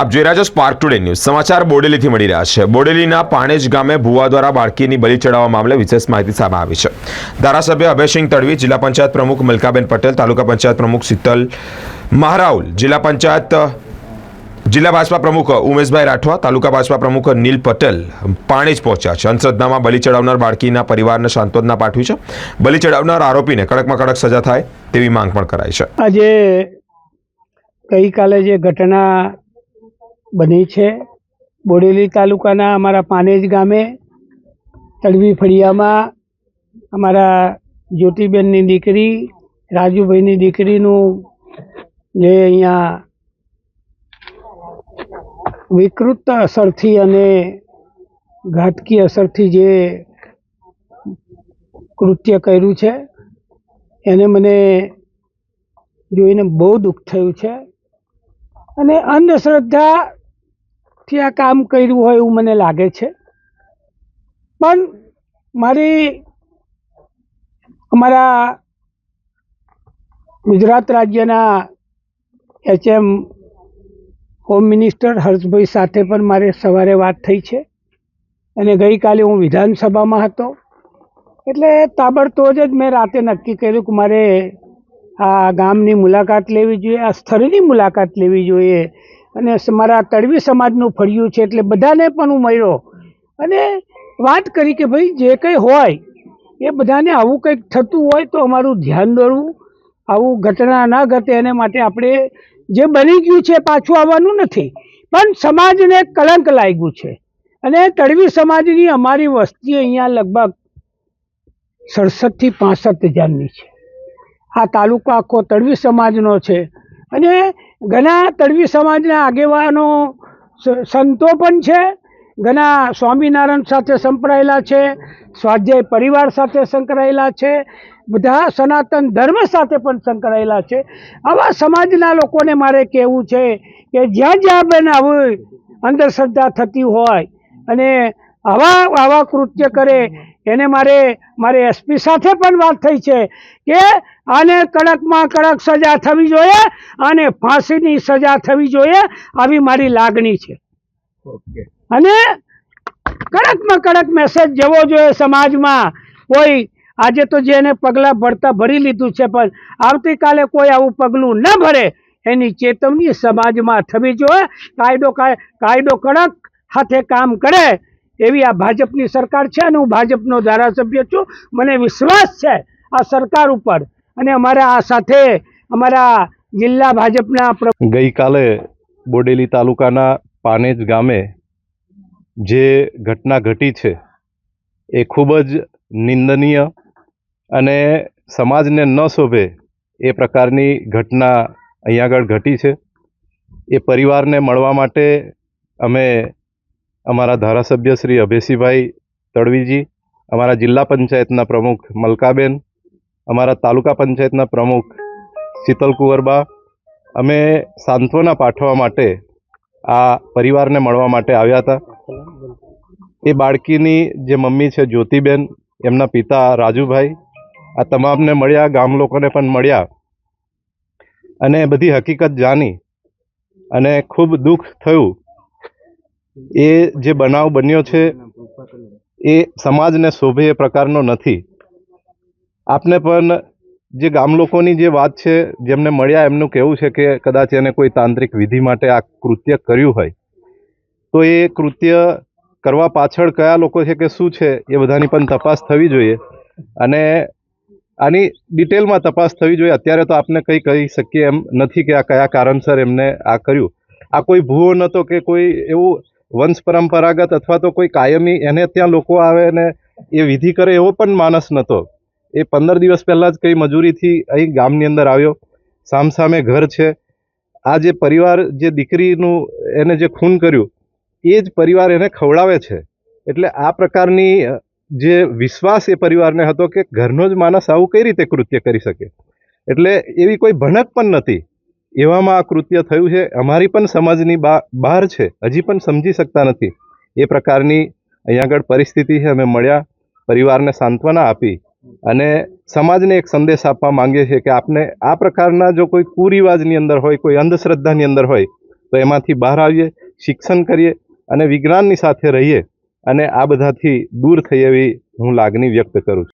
આપ જોઈ રહ્યા છો સ્પાર્ક ટુડે ન્યૂઝ સમાચાર બોડેલીથી મળી રહ્યા છે. બોડેલીના પાણેજ ગામે ભુવા દ્વારા બાળકીની બલી ચડાવવા મામલે વિશેષ માહિતી સામે આવી છે. ધારાસભ્ય અભયસિંહ તડવી, જિલ્લા પંચાયત પ્રમુખ મલકાબેન પટેલ, તાલુકા પંચાયત પ્રમુખ શીતલ મહારાઉલ, જિલ્લા પંચાયત, જિલ્લા ભાજપા પ્રમુખ ઉમેશભાઈ રાઠવા, તાલુકા ભાજપા પ્રમુખ નીલ પટેલ પાણેજ પહોંચ્યા છે. અંધશ્રદ્ધામાં બલી ચડાવનાર બાળકીના પરિવારને સાંત્વના પાઠવી છે. બલી ચડાવનાર આરોપીને કડકમાં કડક સજા થાય તેવી માંગ પણ કરાઈ છે. આજે ગઈકાલે જે ઘટના બની છે. બોડેલી તાલુકાના અમારા પાનેજ ગામે, તળવી ફળિયામાં અમારા જ્યોતિબેનની દીકરી, રાજુભાઈની દીકરીનું જે અહીંયા વિકૃત અસરથી અને ઘાતકી અસરથી જે કૃત્ય કર્યું છે, એને મને જોઈને બહુ દુઃખ થયું છે. અને અંધશ્રદ્ધાથી આ કામ કર્યું હોય એવું મને લાગે છે. પણ મારી અમારા ગુજરાત રાજ્યના એચએમ હોમ મિનિસ્ટર હર્ષભાઈ સાથે પણ મારે સવારે વાત થઈ છે. અને ગઈકાલે હું વિધાનસભામાં હતો. એટલે તાબડતોડ જ મેં રાતે નક્કી કર્યું કે મારે આ ગામની મુલાકાત લેવી જોઈએ, આ સ્થળની મુલાકાત લેવી જોઈએ. અને મારા તળવી સમાજનું ફળિયું છે એટલે બધાને પણ હું મળ્યો. અને વાત કરી કે ભાઈ જે કંઈ હોય, એ બધાને આવું કંઈક થતું હોય તો અમારું ધ્યાન દોરવું. આવું ઘટના ન ઘટે એને માટે આપણે જે બની ગયું છે પાછું આવવાનું નથી. પણ સમાજને કલંક લાગ્યું છે. અને તળવી સમાજની અમારી વસ્તી અહીંયા લગભગ સડસઠથી પાસઠ હજારની છે. આ તાલુકો આખો તળવી સમાજનો છે. અને ઘણા તળવી સમાજના આગેવાનો સંતો પણ છે, ઘણા સ્વામિનારાયણ સાથે સંકળાયેલા છે, સ્વાધ્યાય પરિવાર સાથે સંકળાયેલા છે, બધા સનાતન ધર્મ સાથે પણ સંકળાયેલા છે. આવા સમાજના લોકોને મારે કહેવું છે કે જ્યાં જ્યાં બેન આવી અંધશ્રદ્ધા થતી હોય અને આવા આવા કૃત્ય કરે એને મારે મારે એસપી સાથે પણ વાત થઈ છે કે આને કડકમાં કડક સજા થવી જોઈએ અને ફાંસીની સજા થવી જોઈએ આવી મારી લાગણી છે. અને કડકમાં કડક મેસેજ જવો જોઈએ સમાજમાં. કોઈ આજે તો જેને પગલાં ભરતા ભરી લીધું છે પણ આવતીકાલે કોઈ આવું પગલું ન ભરે એની ચેતવણી સમાજમાં થવી જોઈએ. કાયદો કાય- કાયદો કડક હાથે કામ કરે એવી આ ભાજપની સરકાર છે અને હું ભાજપનો ધારાસભ્ય છું, મને વિશ્વાસ છે આ સરકાર ઉપર. અને અમારા આ સાથે અમારા જિલ્લા ભાજપના ગઈકાલે બોડેલી તાલુકાના પાનેજ ગામે જે ઘટના ઘટી છે, એ ખૂબ જ નિંદનીય અને સમાજને ન શોભે એ પ્રકારની ઘટના અહીંયા આગળ ઘટી છે. એ પરિવારને મળવા માટે અમે અમારા ધારાસભ્ય શ્રી અભેસીભાઈ તડવીજી, અમારા જિલ્લા પંચાયતના પ્રમુખ મલકાબેન, અમારા તાલુકા પંચાયતના પ્રમુખ શીતલ કુંવરબા, અમે સાંત્વના પાઠવા માટે આ પરિવારને મળવા માટે આવ્યા હતા. એ બાળકીની જે મમ્મી છે જ્યોતિબેન, એમના પિતા રાજુભાઈ, આ તમામને મળ્યા, ગામ લોકોને પણ મળ્યા અને બધી હકીકત જાણી અને ખૂબ દુઃખ થયું એ જે બનાવ બન્યો છે, એ સમાજને શોભે એ પ્રકારનો નથી. આપને પણ જે ગામ લોકોની જે વાત છે, જેમને મળ્યા એમનું કહેવું છે કે કદાચ એને કોઈ તાંત્રિક વિધિ માટે આ કૃત્ય કર્યું હોય. તો એ કૃત્ય કરવા પાછળ કયા લોકો છે કે શું છે, એ બધાની પણ તપાસ થવી જોઈએ. અને આની ડિટેલમાં તપાસ થવી જોઈએ. અત્યારે તો આપને કંઈ કહી શકીએ એમ નથી કે આ કયા કારણસર એમને આ કર્યું. આ કોઈ ભૂવો નહોતો કે કોઈ એવું વંશ પરંપરાગત અથવા તો કોઈ કાયમી, એને ત્યાં લોકો આવે ને એ વિધિ કરે એવો પણ માણસ નહોતો. એ પંદર દિવસ પહેલાં જ કંઈ મજૂરીથી અહીં ગામની અંદર આવ્યો. સામસામે ઘર છે. આ જે પરિવાર જે દીકરીનું એને જે ખૂન કર્યું, એ જ પરિવાર એને ખવડાવે છે. એટલે આ પ્રકારની જે વિશ્વાસ એ પરિવારને હતો કે ઘરનો જ માણસ આવું કઈ રીતે કૃત્ય કરી શકે? એટલે એવી કોઈ ભણક પણ નથી. એવામાં આ કૃત્ય થયું છે. અમારી પણ સમજની બહાર છે. હજી પણ સમજી શકતા નથી. એ પ્રકારની અહીંયા આગળ પરિસ્થિતિ છે. અમે મળ્યા, પરિવારને સાંત્વના આપી અને સમાજને એક સંદેશ આપવા માંગીએ છીએ કે આપને આ પ્રકારના જો કોઈ કુરિવાજની અંદર હોય, કોઈ અંધશ્રદ્ધાની અંદર હોય, તો એમાંથી બહાર આવીએ, શિક્ષણ કરીએ અને વિજ્ઞાનની સાથે રહીએ અને આ બધાથી દૂર થઈ એવી હું લાગણી વ્યક્ત કરું છું.